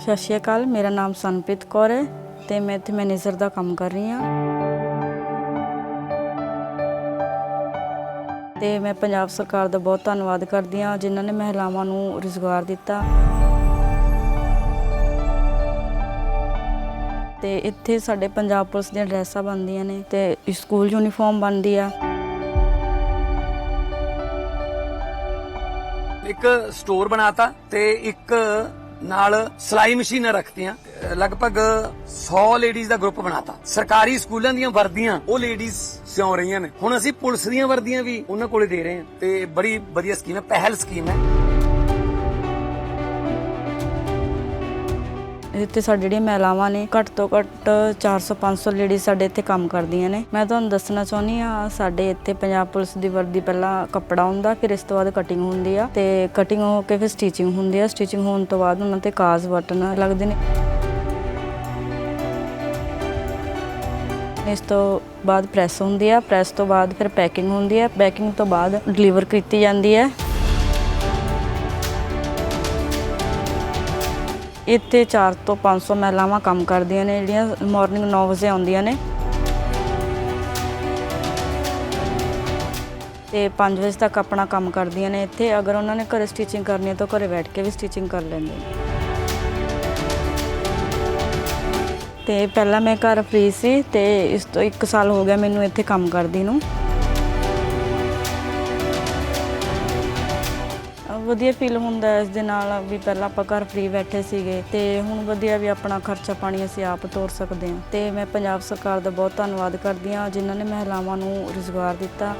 ਸਤਿ ਸ਼੍ਰੀ ਅਕਾਲ, ਮੇਰਾ ਨਾਮ ਸੰਪ੍ਰੀਤ ਕੌਰ ਹੈ ਤੇ ਮੈਂ ਇੱਥੇ ਮੈਨੇਜਰ ਦਾ ਕੰਮ ਕਰ ਰਹੀ ਹਾਂ। ਤੇ ਮੈਂ ਪੰਜਾਬ ਸਰਕਾਰ ਦਾ ਬਹੁਤ ਧੰਨਵਾਦ ਕਰਦੀ ਹਾਂ, ਜਿਨ੍ਹਾਂ ਨੇ ਮਹਿਲਾਵਾਂ ਨੂੰ ਰੁਜ਼ਗਾਰ ਦਿੱਤਾ। ਤੇ ਇੱਥੇ ਸਾਡੇ ਪੰਜਾਬ ਪੁਲਿਸ ਦੀਆਂ ਡਰੈਸਾਂ ਬਣਦੀਆਂ ਨੇ ਤੇ ਸਕੂਲ ਯੂਨੀਫਾਰਮ ਬਣਦੀ ਆ। ਇੱਕ ਸਟੋਰ ਬਣਾਤਾ ਤੇ ਇੱਕ ਨਾਲ ਸਿਲਾਈ ਮਸ਼ੀਨਾਂ ਰੱਖਤੀਆਂ। ਲਗਭਗ 100 ਲੇਡੀਜ਼ ਦਾ ਗਰੁੱਪ ਬਣਾਤਾ। ਸਰਕਾਰੀ ਸਕੂਲਾਂ ਦੀਆਂ ਵਰਦੀਆਂ, ਉਹ ਲੇਡੀਜ਼ ਸਿਉਂ ਰਹੀਆਂ ਨੇ। ਹੁਣ ਅਸੀਂ ਪੁਲਿਸ ਦੀਆਂ ਵਰਦੀਆਂ ਵੀ ਉਹਨਾਂ ਕੋਲੇ ਦੇ ਰਹੇ ਹਾਂ। ਤੇ ਬੜੀ ਵਧੀਆ ਸਕੀਮ ਹੈ, ਪਹਿਲ ਸਕੀਮ ਹੈ। ਇੱਥੇ ਸਾਡੇ ਜਿਹੜੀਆਂ ਮਹਿਲਾਵਾਂ ਨੇ ਘੱਟ ਤੋਂ ਘੱਟ 400 500 ਲੇਡੀਜ਼ ਸਾਡੇ ਇੱਥੇ ਕੰਮ ਕਰਦੀਆਂ ਨੇ। ਮੈਂ ਤੁਹਾਨੂੰ ਦੱਸਣਾ ਚਾਹੁੰਦੀ ਆ ਸਾਡੇ ਇੱਥੇ ਪੰਜਾਬ ਪੁਲਿਸ ਦੀ ਵਰਦੀ ਪਹਿਲਾਂ ਕੱਪੜਾ ਹੁੰਦਾ, ਫਿਰ ਇਸ ਤੋਂ ਬਾਅਦ ਕਟਿੰਗ ਹੁੰਦੀ ਆ ਤੇ ਕਟਿੰਗ ਹੋ ਕੇ ਫਿਰ ਸਟਿਚਿੰਗ ਹੁੰਦੀ ਆ। ਸਟਿਚਿੰਗ ਹੋਣ ਤੋਂ ਬਾਅਦ ਉਹਨਾਂ ਤੇ ਕਾਜ਼ ਬਟਨ ਲੱਗਦੇ ਨੇ। ਇਸ ਤੋਂ ਬਾਅਦ ਪ੍ਰੈਸ ਹੁੰਦੀ ਆ ਪ੍ਰੈਸ ਤੋਂ ਬਾਅਦ ਫਿਰ ਪੈਕਿੰਗ ਹੁੰਦੀ ਆ। ਪੈਕਿੰਗ ਤੋਂ ਬਾਅਦ ਡਿਲੀਵਰ ਕੀਤੀ ਜਾਂਦੀ ਹੈ ਇੱਥੇ 4 ਤੋਂ 500 ਮਹਿਲਾਵਾਂ ਕੰਮ ਕਰਦੀਆਂ ਨੇ, ਜਿਹੜੀਆਂ ਮਾਰਨਿੰਗ 9 ਵਜੇ ਆਉਂਦੀਆਂ ਨੇ। ਤੇ 5 ਵਜੇ ਤੱਕ ਆਪਣਾ ਕੰਮ ਕਰਦੀਆਂ ਨੇ ਇੱਥੇ। ਅਗਰ ਉਹਨਾਂ ਨੇ ਘਰੇ ਸਟਿਚਿੰਗ ਕਰਨੀ ਹੈ ਤਾਂ ਘਰੇ ਬੈਠ ਕੇ ਵੀ ਸਟਿਚਿੰਗ ਕਰ ਲੈਂਦੇ ਨੇ। ਤੇ ਪਹਿਲਾਂ ਮੈਂ ਘਰ ਫ੍ਰੀ ਸੀ ਤੇ ਇਸ ਤੋਂ 1 ਸਾਲ ਹੋ ਗਿਆ ਮੈਨੂੰ ਇੱਥੇ ਕੰਮ ਕਰਦੀ ਨੂੰ। ਵਧੀਆ ਫੀਲ ਹੁੰਦਾ ਹੈ ਇਸ ਦੇ ਨਾਲ ਵੀ ਪਹਿਲਾਂ ਆਪਾਂ ਘਰ ਫ੍ਰੀ ਬੈਠੇ ਸੀਗੇ ਤੇ ਹੁਣ ਵਧੀਆ ਵੀ ਆਪਣਾ ਖਰਚਾ ਪਾਣੀ ਅਸੀਂ ਆਪ ਤੋਰ ਸਕਦੇ ਹਾਂ। ਤੇ ਮੈਂ ਪੰਜਾਬ ਸਰਕਾਰ ਦਾ ਬਹੁਤ ਧੰਨਵਾਦ ਕਰਦੀ ਹਾਂ ਜਿਨ੍ਹਾਂ ਨੇ ਮਹਿਲਾਵਾਂ ਨੂੰ ਰੁਜ਼ਗਾਰ ਦਿੱਤਾ।